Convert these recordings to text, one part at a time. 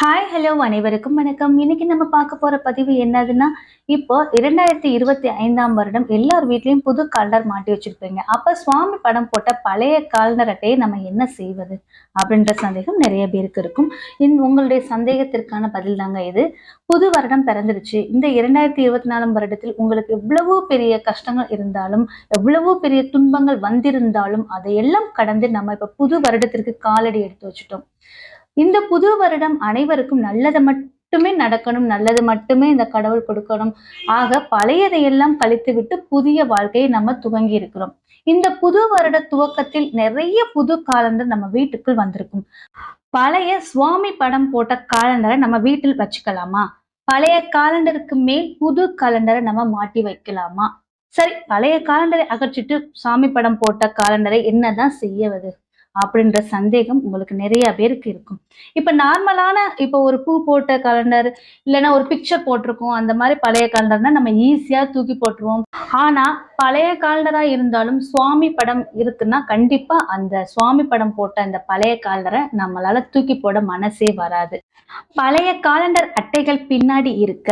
Hi hello அனைவருக்கும் வணக்கம். இன்னைக்கு நம்ம பார்க்க போற பதிவு என்னதுன்னா இப்போ இரண்டாயிரத்தி இருபத்தி ஐந்தாம் வருடம் எல்லார் வீட்லயும் புது காலண்டர் மாட்டி வச்சிருப்பீங்க. அப்ப சுவாமி படம் போட்ட பழைய காலண்டர் அட்டையை நம்ம என்ன செய்வது? அப்படின்ற சந்தேகம் நிறைய பேருக்கு இருக்கும். இன் உங்களுடைய சந்தேகத்திற்கான பதில் தாங்க இது. புது வருடம் பிறந்துருச்சு. இந்த இரண்டாயிரத்தி இருபத்தி நாலாம் வருடத்தில் உங்களுக்கு எவ்வளவோ பெரிய கஷ்டங்கள் இருந்தாலும் எவ்வளவோ பெரிய துன்பங்கள் வந்திருந்தாலும் அதையெல்லாம் கடந்து நம்ம இப்ப புது வருடத்திற்கு காலடி எடுத்து வச்சுட்டோம். இந்த புது வருடம் அனைவருக்கும் நல்லது மட்டுமே நடக்கணும் நல்லது மட்டுமே இந்த கடவுள் கொடுக்கணும். ஆக பழையதையெல்லாம் கழித்து விட்டு புதிய வாழ்க்கையை நம்ம துவங்கி இருக்கிறோம். இந்த புது வருட துவக்கத்தில் நிறைய புது காலண்டர் நம்ம வீட்டுக்குள் வந்திருக்கும். பழைய சுவாமி படம் போட்ட காலண்டரை நம்ம வீட்டில் வச்சுக்கலாமா? பழைய காலண்டருக்கு மேல் புது காலண்டரை நம்ம மாட்டி வைக்கலாமா? சரி பழைய காலண்டரை அகற்றிட்டு சாமி படம் போட்ட காலண்டரை என்னதான் செய்யவது? அப்படின்ற சந்தேகம் உங்களுக்கு நிறைய பேருக்கு இருக்கும். இப்ப நார்மலான இப்போ ஒரு பூ போட்ட காலண்டர் இல்லைன்னா ஒரு பிக்சர் போட்டிருக்கோம். அந்த மாதிரி பழைய காலண்டர்னா நம்ம ஈஸியா தூக்கி போட்டுருவோம். ஆனா பழைய காலண்டரா இருந்தாலும் சுவாமி படம் இருக்குன்னா கண்டிப்பா அந்த சுவாமி படம் போட்ட அந்த பழைய காலண்டரை நம்மளால தூக்கி போட மனசே வராது. பழைய காலண்டர் அட்டைகள் பின்னாடி இருக்க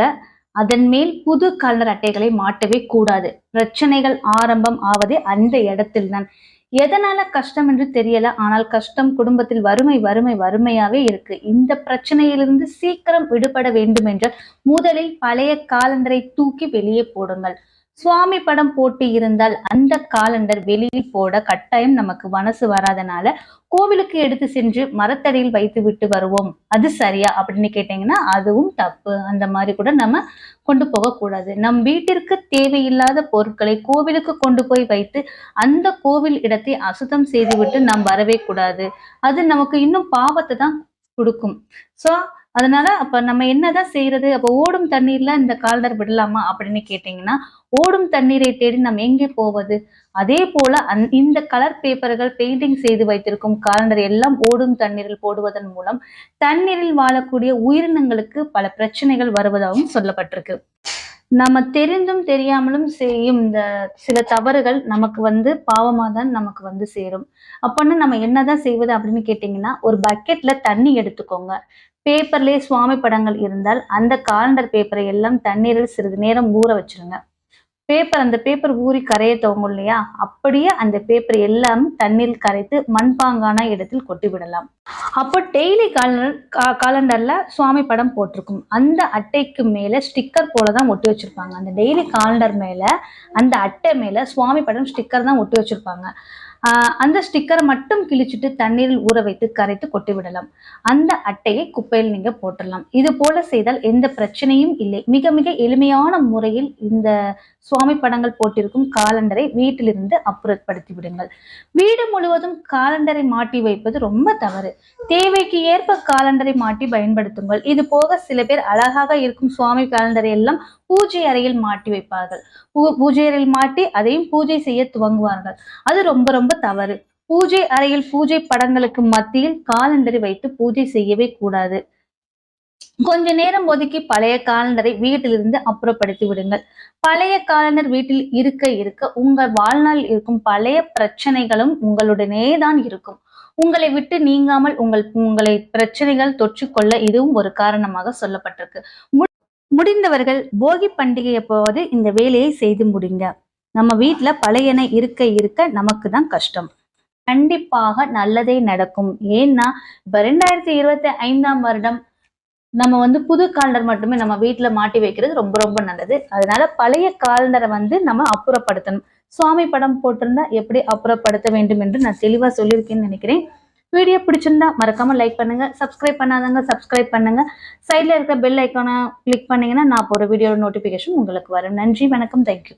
அதன் மேல் புது காலண்டர் அட்டைகளை மாட்டவே கூடாது. பிரச்சனைகள் ஆரம்பம் ஆவதே அந்த இடத்தில்தான். எதனால கஷ்டம் என்று தெரியல. ஆனால் கஷ்டம் குடும்பத்தில் வறுமை வறுமை வறுமையாவே இருக்கு. இந்த பிரச்சனையிலிருந்து சீக்கிரம் விடுபட வேண்டும் என்றால் முதலில் பழைய காலண்டரை தூக்கி வெளியே போடுங்கள். சுவாமி படம் போட்டு இருந்தால் அந்த காலண்டர் வெளியில் போட கட்டாயம் நமக்கு மனசு வராதனால கோவிலுக்கு எடுத்து சென்று மரத்தடியில் வைத்து விட்டு வருவோம். அது சரியா? அப்படின்னு கேட்டீங்கன்னா அதுவும் தப்பு. அந்த மாதிரி கூட நம்ம கொண்டு போகக்கூடாது. நம் வீட்டிற்கு தேவையில்லாத பொருட்களை கோவிலுக்கு கொண்டு போய் வைத்து அந்த கோவில் இடத்தை அசுத்தம் செய்துவிட்டு நாம் வரவே கூடாது. அது நமக்கு இன்னும் பாவத்தை தான் கொடுக்கும். ஸோ அதனால அப்ப நம்ம என்னதான் செய்யறது? அப்ப ஓடும் தண்ணீர்ல இந்த கால்டர் விடலாமா அப்படின்னு கேட்டீங்கன்னா ஓடும் தண்ணீரை தேடி நம்ம எங்கே போவது? அதே போல அந் இந்த கலர் பேப்பர்கள் பெயிண்டிங் செய்து வைத்திருக்கும் காலண்டர் எல்லாம் ஓடும் தண்ணீரில் போடுவதன் மூலம் தண்ணீரில் வாழக்கூடிய உயிரினங்களுக்கு பல பிரச்சனைகள் வருவதாகவும் சொல்லப்பட்டிருக்கு. நம்ம தெரிந்தும் தெரியாமலும் செய்யும் இந்த சில தவறுகள் நமக்கு வந்து பாவமாக தான் நமக்கு வந்து சேரும். அப்போன்னு நம்ம என்னதான் செய்வது அப்படின்னு கேட்டிங்கன்னா ஒரு பக்கெட்ல தண்ணி எடுத்துக்கோங்க. பேப்பர்லேயே சுவாமி படங்கள் இருந்தால் அந்த காலண்டர் பேப்பரை எல்லாம் தண்ணீரில் சிறிது நேரம் ஊற வச்சிருங்க. பேப்பர் அந்த பேப்பர் ஊறி கரைய துவங்கும் இல்லையா? அப்படியே அந்த பேப்பர் எல்லாம் தண்ணீர் கரைத்து மண்பாங்கான இடத்தில் கொட்டி விடலாம். அப்போ டெய்லி காலண்டர் காலண்டர்ல சுவாமி படம் போட்டிருக்கும். அந்த அட்டைக்கு மேல ஸ்டிக்கர் போல தான் ஒட்டி வச்சிருப்பாங்க. அந்த டெய்லி காலண்டர் மேல அந்த அட்டை மேல சுவாமி படம் ஸ்டிக்கர் தான் ஒட்டி வச்சிருப்பாங்க. அந்த ஸ்டிக்கரை மட்டும் கிழிச்சிட்டு தண்ணீரில் ஊற வைத்து கரைத்து கொட்டி விடலாம் அந்த அட்டையை குப்பையில் நீங்க போட்டுடலாம். இது போல செய்தால் எந்த பிரச்சனையும் இல்லை. மிக மிக எளிமையான முறையில் இந்த சுவாமி படங்கள் போட்டிருக்கும் காலண்டரை வீட்டிலிருந்து அப்புறப்படுத்தி விடுங்கள். வீடு முழுவதும் காலண்டரை மாட்டி வைப்பது ரொம்ப தவறு. தேவைக்கு ஏற்ப காலண்டரை மாட்டி பயன்படுத்துங்கள். இது போக சில பேர் அழகாக இருக்கும் சுவாமி காலண்டரை எல்லாம் பூஜை அறையில் மாட்டி வைப்பார்கள். பூஜை அறையில் மாட்டி அதையும் பூஜை செய்ய துவங்குவார்கள். அது ரொம்ப ரொம்ப தவறு. பூஜை அறையில் பூஜை படங்களுக்கு மத்தியில் காலண்டரை வைத்து பூஜை செய்யவே கூடாது. கொஞ்ச நேரம் ஒதுக்கி பழைய காலண்டரை வீட்டிலிருந்து அப்புறப்படுத்தி விடுங்கள். பழைய காலண்டர் வீட்டில் இருக்க இருக்க உங்கள் வாழ்நாள் இருக்கும் பழைய பிரச்சனைகளும் உங்களுடனே தான் இருக்கும். உங்களை விட்டு நீங்காமல் உங்கள் உங்களை பிரச்சனைகள் தொற்றுக்கொள்ள இதுவும் ஒரு காரணமாக சொல்லப்பட்டிருக்கு. முடிந்தவர்கள் போகி பண்டிகையை போது இந்த வேலையை செய்து முடிங்க. நம்ம வீட்டில் பழையன இருக்க இருக்க நமக்கு தான் கஷ்டம். கண்டிப்பாக நல்லதே நடக்கும். ஏன்னா இப்போ ரெண்டாயிரத்தி இருபத்தி ஐந்தாம் வருடம் நம்ம வந்து புது காலண்டர் மட்டுமே நம்ம வீட்டில் மாட்டி வைக்கிறது ரொம்ப ரொம்ப நல்லது. அதனால பழைய காலண்டரை வந்து நம்ம அப்புறப்படுத்தணும். சுவாமி படம் போட்டிருந்தா எப்படி அப்புறப்படுத்த வேண்டும் என்று நான் தெளிவாக சொல்லியிருக்கேன்னு நினைக்கிறேன். வீடியோ பிடிச்சிருந்தா மறக்காம லைக் பண்ணுங்க. சப்ஸ்கிரைப் பண்ணாதவங்க சப்ஸ்கிரைப் பண்ணுங்க. சைட்ல இருக்க பெல் ஐக்கானை கிளிக் பண்ணீங்கன்னா நான் போற வீடியோட நோட்டிபிகேஷன் உங்களுக்கு வரும். நன்றி வணக்கம். தேங்க்யூ